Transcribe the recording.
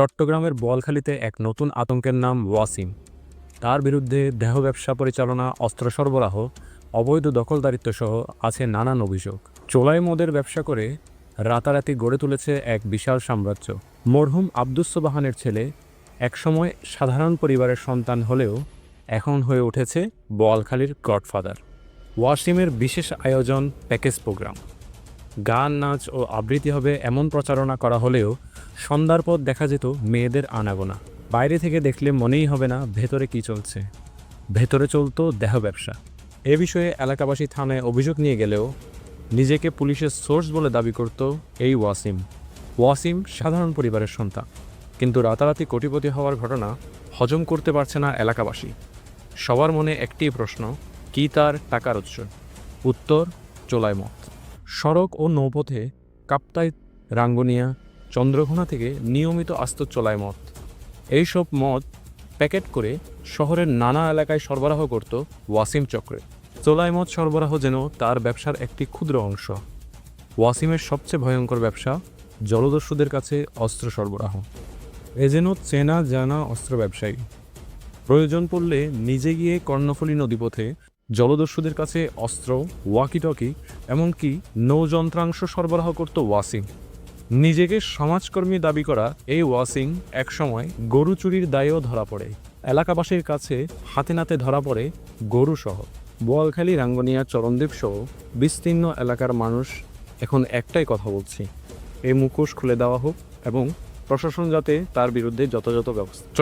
চট্টগ্রামের বোয়ালখালীতে এক নতুন আতঙ্কের নাম ওয়াসিম। তার বিরুদ্ধে দেহ ব্যবসা পরিচালনা, অস্ত্র সরবরাহ, অবৈধ দখলদারিত্ব সহ আছে নানান অভিযোগ। চোলাই মদের ব্যবসা করে রাতারাতি গড়ে তুলেছে এক বিশাল সাম্রাজ্য। মরহুম আব্দুস সোবাহানের ছেলে একসময় সাধারণ পরিবারের সন্তান হলেও এখন হয়ে উঠেছে বোয়ালখালীর গডফাদার। ওয়াসিমের বিশেষ আয়োজন প্যাকেজ প্রোগ্রাম। গান, নাচ ও আবৃত্তি হবে এমন প্রচারণা করা হলেও সন্ধ্যার পর দেখা যেত মেয়েদের আনাগোনা। বাইরে থেকে দেখলে মনেই হবে না ভেতরে কি চলছে। ভেতরে চলতো দেহ ব্যবসা। এ বিষয়ে এলাকাবাসী থানায় অভিযোগ নিয়ে গেলেও নিজেকে পুলিশের সোর্স বলে দাবি করত এই ওয়াসিম। ওয়াসিম সাধারণ পরিবারের সন্তান। কিন্তু রাতারাতি কোটিপতি হওয়ার ঘটনা হজম করতে পারছে না এলাকাবাসী। সবার মনে একটি প্রশ্ন, কি তার টাকার উৎস? উত্তর, চোলাই মত সড়ক ও নৌপথে কাপ্তাই, রাঙ্গুনিয়া চন্দ্রঘোনা থেকে নিয়মিত আস্ত চলায় মদ। এইসব মদ প্যাকেট করে শহরের নানা এলাকায় সরবরাহ করত ওয়াসিম চক্রে। চোলাই মদ সরবরাহ যেন তার ব্যবসার একটি ক্ষুদ্র অংশ। ওয়াসিমের সবচেয়ে ভয়ঙ্কর ব্যবসা জলদস্যুদের কাছে অস্ত্র সরবরাহ। এ যেন চেনা জানা অস্ত্র ব্যবসায়ী। প্রয়োজন পড়লে নিজে গিয়ে কর্ণফুলী নদীপথে জলদস্যুদের কাছে অস্ত্র, ওয়াকিটকি, এমনকি নৌযন্ত্রাংশ সরবরাহ করত ওয়াসিম। নিজেকে সমাজকর্মী দাবি করা এই ওয়াসিং একসময় গরু চুরির দায়েও ধরা পড়ে। এলাকাবাসীর কাছে হাতে নাতে ধরা পড়ে গরু সহ। বোয়ালখালী, রাঙ্গনিয়া, চরণদ্বীপ সহ বিস্তীর্ণ এলাকার মানুষ এখন একটাই কথা বলছি, এই মুখোশ খুলে দেওয়া হোক এবং প্রশাসন যাতে তার বিরুদ্ধে যথাযথ ব্যবস্থা